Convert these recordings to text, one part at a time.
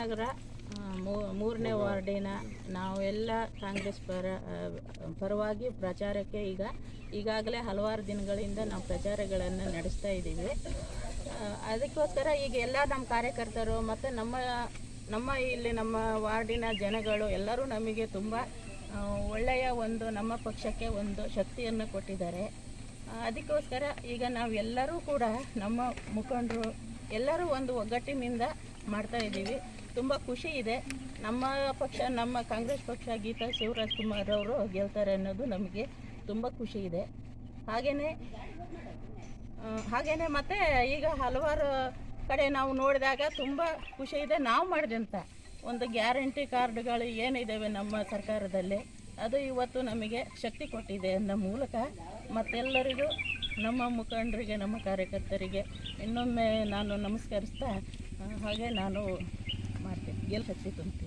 ನಗರ ಮೂರನೇ ವಾರ್ಡಿನ ನಾವೆಲ್ಲ ಕಾಂಗ್ರೆಸ್ ಪರ ಪರವಾಗಿ ಪ್ರಚಾರಕ್ಕೆ ಈಗ ಈಗಾಗಲೇ ಹಲವಾರು ದಿನಗಳಿಂದ ನಾವು ಪ್ರಚಾರಗಳನ್ನು ನಡೆಸ್ತಾ ಇದ್ದೀವಿ. ಅದಕ್ಕೋಸ್ಕರ ಈಗ ಎಲ್ಲ ನಮ್ಮ ಕಾರ್ಯಕರ್ತರು ಮತ್ತು ನಮ್ಮ ನಮ್ಮ ಇಲ್ಲಿ ನಮ್ಮ ವಾರ್ಡಿನ ಜನಗಳು ಎಲ್ಲರೂ ನಮಗೆ ತುಂಬ ಒಳ್ಳೆಯ ಒಂದು ನಮ್ಮ ಪಕ್ಷಕ್ಕೆ ಒಂದು ಶಕ್ತಿಯನ್ನು ಕೊಟ್ಟಿದ್ದಾರೆ. ಅದಕ್ಕೋಸ್ಕರ ಈಗ ನಾವೆಲ್ಲರೂ ಕೂಡ ನಮ್ಮ ಮುಖಂಡರು ಎಲ್ಲರೂ ಒಂದು ಒಗ್ಗಟ್ಟಿನಿಂದ ಮಾಡ್ತಾ ಇದ್ದೀವಿ. ತುಂಬ ಖುಷಿ ಇದೆ. ನಮ್ಮ ಪಕ್ಷ, ನಮ್ಮ ಕಾಂಗ್ರೆಸ್ ಪಕ್ಷ ಗೀತಾ ಶಿವರಾಜ್ ಕುಮಾರ್ ಅವರು ಗೆಲ್ತಾರೆ ಅನ್ನೋದು ನಮಗೆ ತುಂಬ ಖುಷಿ ಇದೆ. ಹಾಗೆಯೇ ಹಾಗೆಯೇ ಮತ್ತೆ ಈಗ ಹಲವಾರು ಕಡೆ ನಾವು ನೋಡಿದಾಗ ತುಂಬ ಖುಷಿ ಇದೆ. ನಾವು ಮಾಡಿದಂಥ ಒಂದು ಗ್ಯಾರಂಟಿ ಕಾರ್ಡ್ಗಳು ಏನಿದ್ದಾವೆ ನಮ್ಮ ಸರ್ಕಾರದಲ್ಲಿ, ಅದು ಇವತ್ತು ನಮಗೆ ಶಕ್ತಿ ಕೊಟ್ಟಿದೆ ಅನ್ನೋ ಮೂಲಕ ಮತ್ತೆಲ್ಲರಿಗೂ, ನಮ್ಮ ಮುಖಂಡರಿಗೆ, ನಮ್ಮ ಕಾರ್ಯಕರ್ತರಿಗೆ ಇನ್ನೊಮ್ಮೆ ನಾನು ನಮಸ್ಕರಿಸ್ತಾ ಹಾಗೆ ನಾನು ಗೆಲ್ ಅಂತ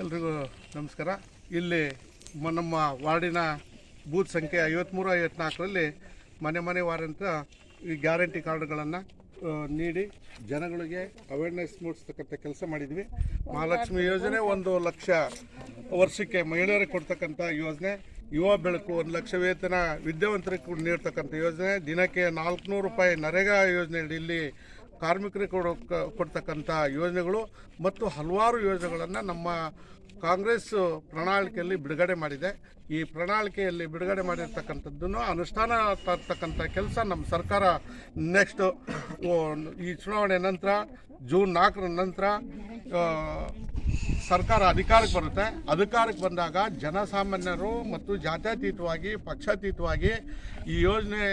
ಎಲ್ರಿಗೂ ನಮಸ್ಕಾರ. ಇಲ್ಲಿ ನಮ್ಮ ವಾರ್ಡಿನ ಬೂತ್ ಸಂಖ್ಯೆ ಐವತ್ತ್ಮೂರು ಐವತ್ನಾಲ್ಕರಲ್ಲಿ ಮನೆ ಮನೆ ವಾರಂತ ಈ ಗ್ಯಾರಂಟಿ ಕಾರ್ಡ್ಗಳನ್ನು ನೀಡಿ ಜನಗಳಿಗೆ ಅವೇರ್ನೆಸ್ ಮೂಡಿಸ್ತಕ್ಕಂಥ ಕೆಲಸ ಮಾಡಿದ್ವಿ. ಮಹಾಲಕ್ಷ್ಮಿ ಯೋಜನೆ ಒಂದು ಲಕ್ಷ ವರ್ಷಕ್ಕೆ ಮಹಿಳೆಯರಿಗೆ ಕೊಡ್ತಕ್ಕಂಥ ಯೋಜನೆ. ಯುವ ಬೆಳಕು ಒಂದು ಲಕ್ಷ ವೇತನ ವಿದ್ಯಾವಂತರಿಗೆ ನೀಡ್ತಕ್ಕಂಥ ಯೋಜನೆ. ದಿನಕ್ಕೆ ನಾಲ್ಕುನೂರು ರೂಪಾಯಿ ನರೇಗಾ ಯೋಜನೆ ಇಲ್ಲಿ ಕಾರ್ಮಿಕರಿಗೆ ಕೊಡೋ ಕೊಡ್ತಕ್ಕಂಥ ಯೋಜನೆಗಳು ಮತ್ತು ಹಲವಾರು ಯೋಜನೆಗಳನ್ನು ನಮ್ಮ ಕಾಂಗ್ರೆಸ್ ಪ್ರಣಾಳಿಕೆಯಲ್ಲಿ ಬಿಡುಗಡೆ ಮಾಡಿದೆ. ಈ ಪ್ರಣಾಳಿಕೆಯಲ್ಲಿ ಬಿಡುಗಡೆ ಮಾಡಿರ್ತಕ್ಕಂಥದ್ದನ್ನು ಅನುಷ್ಠಾನ ತರ್ತಕ್ಕಂಥ ಕೆಲಸ ನಮ್ಮ ಸರ್ಕಾರ ನೆಕ್ಸ್ಟು ಈ ಚುನಾವಣೆ ನಂತರ, ಜೂನ್ ನಾಲ್ಕರ ನಂತರ ಸರ್ಕಾರ ಅಧಿಕಾರಕ್ಕೆ ಬರುತ್ತೆ. ಅಧಿಕಾರಕ್ಕೆ ಬಂದಾಗ ಜನಸಾಮಾನ್ಯರು ಮತ್ತು ಜಾತ್ಯತೀತವಾಗಿ, ಪಕ್ಷಾತೀತವಾಗಿ ಈ ಯೋಜನೆಯ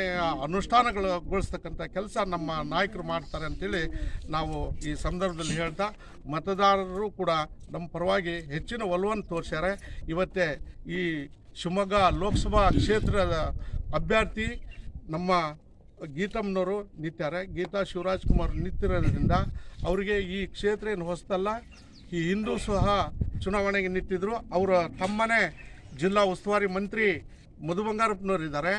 ಅನುಷ್ಠಾನಗೊಳಿಸ್ತಕ್ಕಂಥ ಕೆಲಸ ನಮ್ಮ ನಾಯಕರು ಮಾಡ್ತಾರೆ ಅಂತೇಳಿ ನಾವು ಈ ಸಂದರ್ಭದಲ್ಲಿ ಹೇಳ್ತಾ, ಮತದಾರರು ಕೂಡ ನಮ್ಮ ಪರವಾಗಿ ಹೆಚ್ಚಿನ ಒಲವನ್ನು ತೋರಿಸ್ಯಾರೆ. ಇವತ್ತೇ ಈ ಶಿವಮೊಗ್ಗ ಲೋಕಸಭಾ ಕ್ಷೇತ್ರದ ಅಭ್ಯರ್ಥಿ ನಮ್ಮ ಗೀತಮ್ಮನವರು ನಿಂತಾರೆ ಗೀತಾ ಶಿವರಾಜ್ ಕುಮಾರ್ ನಿಂತಿರೋದ್ರಿಂದ ಅವರಿಗೆ ಈ ಕ್ಷೇತ್ರ ಏನು ಹೊಸದಲ್ಲ. ಈ ಹಿಂದೂ ಸಹ ಚುನಾವಣೆಗೆ ನಿಂತಿದ್ರು. ಅವರ ತಮ್ಮನೇ ಜಿಲ್ಲಾ ಉಸ್ತುವಾರಿ ಮಂತ್ರಿ ಮಧು ಬಂಗಾರಪ್ಪನವರಿದ್ದಾರೆ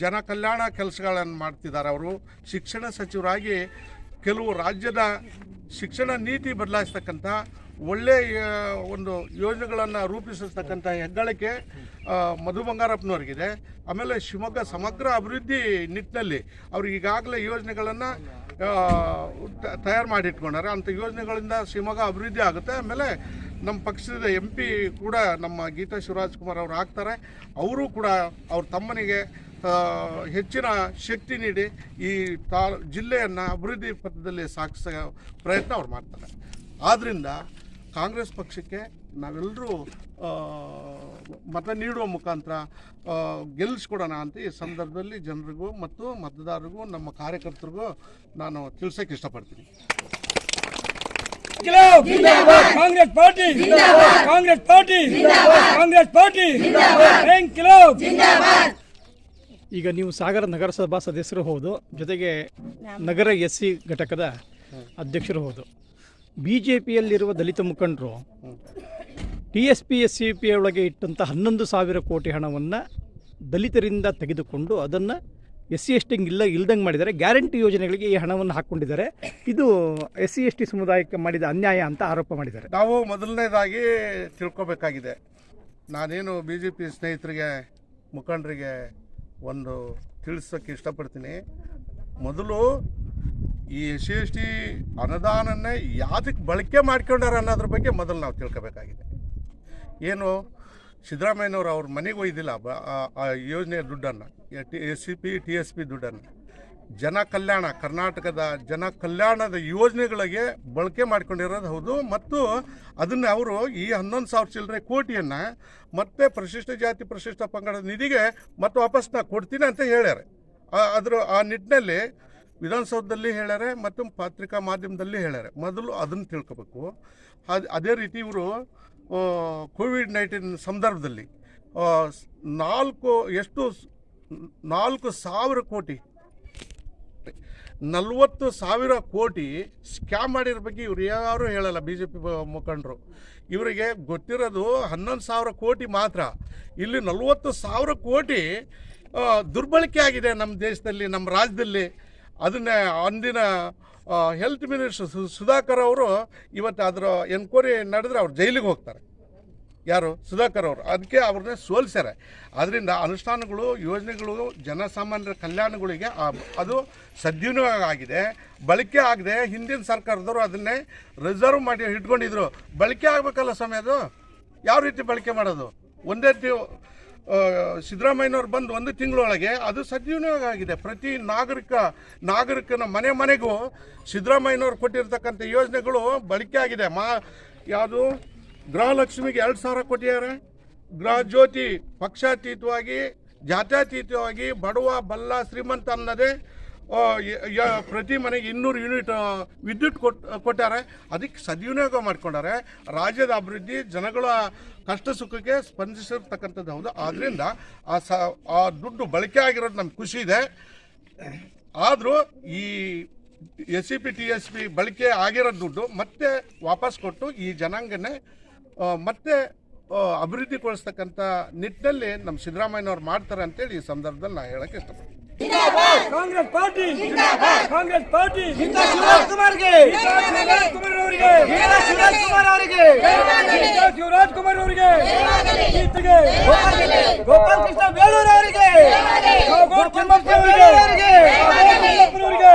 ಜನ ಕಲ್ಯಾಣ ಕೆಲಸಗಳನ್ನು ಮಾಡ್ತಿದ್ದಾರೆ ಅವರು. ಶಿಕ್ಷಣ ಸಚಿವರಾಗಿ ಕೆಲವು ರಾಜ್ಯದ ಶಿಕ್ಷಣ ನೀತಿ ಬದಲಾಯಿಸ್ತಕ್ಕಂಥ ಒಳ್ಳೆಯ ಒಂದು ಯೋಜನೆಗಳನ್ನು ರೂಪಿಸಿರ್ತಕ್ಕಂಥ ಹೆಗ್ಗಳಿಕೆ ಮಧು ಬಂಗಾರಪ್ಪನವ್ರಿಗಿದೆ ಆಮೇಲೆ ಶಿವಮೊಗ್ಗ ಸಮಗ್ರ ಅಭಿವೃದ್ಧಿ ನಿಟ್ಟಿನಲ್ಲಿ ಅವ್ರಿಗೆ ಈಗಾಗಲೇ ಯೋಜನೆಗಳನ್ನು ತಯಾರು ಮಾಡಿಟ್ಕೊಂಡಾರೆ. ಅಂಥ ಯೋಜನೆಗಳಿಂದ ಶಿವಮೊಗ್ಗ ಅಭಿವೃದ್ಧಿ ಆಗುತ್ತೆ. ಆಮೇಲೆ ನಮ್ಮ ಪಕ್ಷದ ಎಂ ಪಿ ಕೂಡ ನಮ್ಮ ಗೀತಾ ಶಿವರಾಜ್ ಕುಮಾರ್ ಅವರು ಆಗ್ತಾರೆ. ಅವರು ಕೂಡ ಅವ್ರ ತಮ್ಮನಿಗೆ ಹೆಚ್ಚಿನ ಶಕ್ತಿ ನೀಡಿ ಈ ತಾ, ಜಿಲ್ಲೆಯನ್ನು ಅಭಿವೃದ್ಧಿ ಪಥದಲ್ಲಿ ಸಾಗಿಸೋ ಪ್ರಯತ್ನ ಅವ್ರು ಮಾಡ್ತಾರೆ. ಆದ್ದರಿಂದ ಕಾಂಗ್ರೆಸ್ ಪಕ್ಷಕ್ಕೆ ನಾವೆಲ್ಲರೂ ಮತ ನೀಡುವ ಮುಖಾಂತರ ಗೆಲ್ಲಿಸ್ಕೊಡೋಣ ಅಂತ ಈ ಸಂದರ್ಭದಲ್ಲಿ ಜನರಿಗೂ ಮತ್ತು ಮತದಾರರಿಗೂ ನಮ್ಮ ಕಾರ್ಯಕರ್ತರಿಗೂ ನಾನು ತಿಳಿಸೋಕೆ ಇಷ್ಟಪಡ್ತೀನಿ. Congress party! Congress party! Congress party! ಈಗ ನೀವು ಸಾಗರ ನಗರಸಭಾ ಸದಸ್ಯರು ಹೌದು ಜೊತೆಗೆ ನಗರ ಎಸ್ ಸಿ ಘಟಕದ ಅಧ್ಯಕ್ಷರು ಹೌದು. ಬಿ ಜೆ ಪಿಯಲ್ಲಿರುವ ದಲಿತ ಮುಖಂಡರು T S P S C P ಒಳಗೆ ಇಟ್ಟಂಥ ಹನ್ನೊಂದು ಸಾವಿರ ಕೋಟಿ ಹಣವನ್ನು ದಲಿತರಿಂದ ತೆಗೆದುಕೊಂಡು ಅದನ್ನು ಎಸ್ ಸಿ ಎಸ್ ಟಿಂಗ್ ಇಲ್ಲ ಇಲ್ದಂಗೆ ಮಾಡಿದ್ದಾರೆ. ಗ್ಯಾರಂಟಿ ಯೋಜನೆಗಳಿಗೆ ಈ ಹಣವನ್ನು ಹಾಕ್ಕೊಂಡಿದ್ದಾರೆ. ಇದು ಎಸ್ ಸಿ ಎಸ್ ಟಿ ಸಮುದಾಯಕ್ಕೆ ಮಾಡಿದ ಅನ್ಯಾಯ ಅಂತ ಆರೋಪ ಮಾಡಿದ್ದಾರೆ. ನಾವು ಮೊದಲನೇದಾಗಿ ತಿಳ್ಕೊಬೇಕಾಗಿದೆ. ನಾನೇನು ಬಿ ಜೆ ಪಿ ಸ್ನೇಹಿತರಿಗೆ, ಮುಖಂಡರಿಗೆ ಒಂದು ತಿಳಿಸೋಕ್ಕೆ ಇಷ್ಟಪಡ್ತೀನಿ. ಮೊದಲು ಈ ಎಸ್ ಸಿ ಎಸ್ ಟಿ ಅನುದಾನನ್ನೇ ಯಾವುದಕ್ಕೆ ಬಳಕೆ ಮಾಡ್ಕೊಂಡಾರ ಅನ್ನೋದ್ರ ಬಗ್ಗೆ ಮೊದಲು ನಾವು ತಿಳ್ಕೊಬೇಕಾಗಿದೆ. ಏನು ಸಿದ್ದರಾಮಯ್ಯನವರು ಅವ್ರ ಮನೆಗೆ ಒಯ್ದಿಲ್ಲ ಆ- ಯೋಜನೆಯ ದುಡ್ಡನ್ನು T S C P T S P ದುಡ್ಡನ್ನು. ಜನ ಕಲ್ಯಾಣ, ಕರ್ನಾಟಕದ ಜನ ಕಲ್ಯಾಣದ ಯೋಜನೆಗಳಿಗೆ ಬಳಕೆ ಮಾಡ್ಕೊಂಡಿರೋದು ಹೌದು, ಮತ್ತು ಅದನ್ನು ಅವರು ಈ ಹನ್ನೊಂದು ಸಾವಿರ ಚಿಲ್ಲರೆ ಕೋಟಿಯನ್ನು ಮತ್ತೆ ಪ್ರಶಿಷ್ಟ ಜಾತಿ ಪ್ರಶಿಷ್ಟ ಪಂಗಡದ ನಿಧಿಗೆ ಮತ್ತೆ ವಾಪಸ್ ನಾ ಕೊಡ್ತೀನಿ ಅಂತ ಹೇಳ್ಯಾರೆ. ಅದರ ಆ ನಿಟ್ಟಿನಲ್ಲಿ ವಿಧಾನಸೌಧದಲ್ಲಿ ಹೇಳ್ಯಾರೆ, ಮತ್ತು ಪತ್ರಿಕಾ ಮಾಧ್ಯಮದಲ್ಲಿ ಹೇಳ್ಯಾರೆ. ಮೊದಲು ಅದನ್ನು ತಿಳ್ಕೊಬೇಕು. ಅದೇ ರೀತಿ ಇವರು ಕೋವಿಡ್ ನೈನ್ಟೀನ್ ಸಂದರ್ಭದಲ್ಲಿ ನಾಲ್ಕು, ಎಷ್ಟು ನಾಲ್ಕು ಸಾವಿರ ಕೋಟಿ, ನಲವತ್ತು ಸಾವಿರ ಕೋಟಿ ಸ್ಕ್ಯಾಮ್ ಮಾಡಿರೋ ಬಗ್ಗೆ ಇವ್ರು ಯಾರು ಹೇಳಲ್ಲ ಬಿ ಜೆ ಪಿ ಮುಖಂಡರು. ಇವರಿಗೆ ಗೊತ್ತಿರೋದು ಹನ್ನೊಂದು ಸಾವಿರ ಕೋಟಿ ಮಾತ್ರ. ಇಲ್ಲಿ ನಲವತ್ತು ಸಾವಿರ ಕೋಟಿ ದುರ್ಬಳಕೆ ಆಗಿದೆ ನಮ್ಮ ದೇಶದಲ್ಲಿ, ನಮ್ಮ ರಾಜ್ಯದಲ್ಲಿ. ಅದನ್ನೇ ಅಂದಿನ ಹೆಲ್ತ್ ಮಿನಿಸ್ಟರ್ ಸುಧಾಕರ್ ಅವರು ಇವತ್ತು ಅದರ ಎನ್ಕ್ವೈರಿ ನಡೆದ್ರೆ ಅವ್ರು ಜೈಲಿಗೆ ಹೋಗ್ತಾರೆ. ಯಾರು? ಸುಧಾಕರ್ ಅವರು. ಅದಕ್ಕೆ ಅವ್ರನ್ನೇ ಸೋಲಿಸ್ಯಾರೆ. ಅದರಿಂದ ಅನುಷ್ಠಾನಗಳು, ಯೋಜನೆಗಳು, ಜನಸಾಮಾನ್ಯರ ಕಲ್ಯಾಣಗಳಿಗೆ ಅದು ಸದ್ವಿನಿಯೋಗ ಆಗಿದೆ. ಬಳಕೆ ಆಗದೆ ಹಿಂದಿನ ಸರ್ಕಾರದವರು ಅದನ್ನೇ ರಿಸರ್ವ್ ಮಾಡಿ ಇಟ್ಕೊಂಡಿದ್ರು. ಬಳಕೆ ಆಗಬೇಕಲ್ಲ ಸಮಯ ಅದು? ಯಾವ ರೀತಿ ಬಳಕೆ ಮಾಡೋದು? ಒಂದೇ ಸಿದ್ದರಾಮಯ್ಯನವ್ರು ಬಂದು ಒಂದು ತಿಂಗಳೊಳಗೆ ಅದು ಸದ್ವಿನಿಯೋಗ ಆಗಿದೆ ಪ್ರತಿ ನಾಗರಿಕ, ನಾಗರಿಕನ ಮನೆ ಮನೆಗೂ ಸಿದ್ದರಾಮಯ್ಯನವ್ರು ಕೊಟ್ಟಿರ್ತಕ್ಕಂಥ ಯೋಜನೆಗಳು ಬಳಕೆ ಆಗಿದೆ. ಮಾ, ಯಾವುದು? ಗೃಹಲಕ್ಷ್ಮಿಗೆ ಎರಡು ಸಾವಿರ ಕೊಟ್ಟಿದ್ದಾರೆ. ಗೃಹ ಜ್ಯೋತಿ ಪಕ್ಷಾತೀತವಾಗಿ, ಜಾತ್ಯಾತೀತವಾಗಿ ಬಡವ, ಬಲ್ಲ, ಶ್ರೀಮಂತ ಅನ್ನದೇ ಪ್ರತಿ ಮನೆಗೆ ಇನ್ನೂರು ಯೂನಿಟ್ ವಿದ್ಯುತ್ ಕೊಟ್, ಕೊಟ್ಟಾರೆ. ಅದಕ್ಕೆ ಸದ್ವಿನಿಯೋಗ ಮಾಡ್ಕೊಂಡಾರೆ. ರಾಜ್ಯದ ಅಭಿವೃದ್ಧಿ, ಜನಗಳ ಕಷ್ಟ ಸುಖಕ್ಕೆ ಸ್ಪಂದಿಸಿರ್ತಕ್ಕಂಥದ್ದು ಹೌದು. ಆದ್ದರಿಂದ ಆ ಸ, ಆ ದುಡ್ಡು ಬಳಕೆ ಆಗಿರೋದು ನಮ್ಗೆ ಖುಷಿ ಇದೆ. ಆದರೂ ಈ S C P, T S P ಬಳಕೆ ಆಗಿರೋ ದುಡ್ಡು ಮತ್ತೆ ವಾಪಸ್ ಕೊಟ್ಟು ಈ ಜನಾಂಗನೇ ಮತ್ತೆ ಅಭಿವೃದ್ಧಿಗೊಳಿಸ್ತಕ್ಕಂಥ ನಿಟ್ಟಿನಲ್ಲಿ ನಮ್ಮ ಸಿದ್ದರಾಮಯ್ಯನವ್ರು ಮಾಡ್ತಾರೆ ಅಂತೇಳಿ ಈ ಸಂದರ್ಭದಲ್ಲಿ ನಾನು ಹೇಳೋಕ್ಕೆ ಇಷ್ಟಪಡ್ತೀನಿ. ಕಾಂಗ್ರೆಸ್ ಪಾರ್ಟಿ! ಕಾಂಗ್ರೆಸ್ ಪಾರ್ಟಿ! ಶಿವರಾಜ್ ಕುಮಾರ್ಗೆ! ಶಿವರಾಜ್ ಕುಮಾರ್ ಅವರಿಗೆ! ಶಿವರಾಜ್ ಕುಮಾರ್ ಅವರಿಗೆ! ಶಿವರಾಜ್ ಕುಮಾರ್ ಅವರಿಗೆ ಕೀರ್ತಿಗೆ ಗೋಪಾಲ್ ಕೃಷ್ಣ ಬೇಲೂರು ಅವರಿಗೆ! ಅವರಿಗೆ!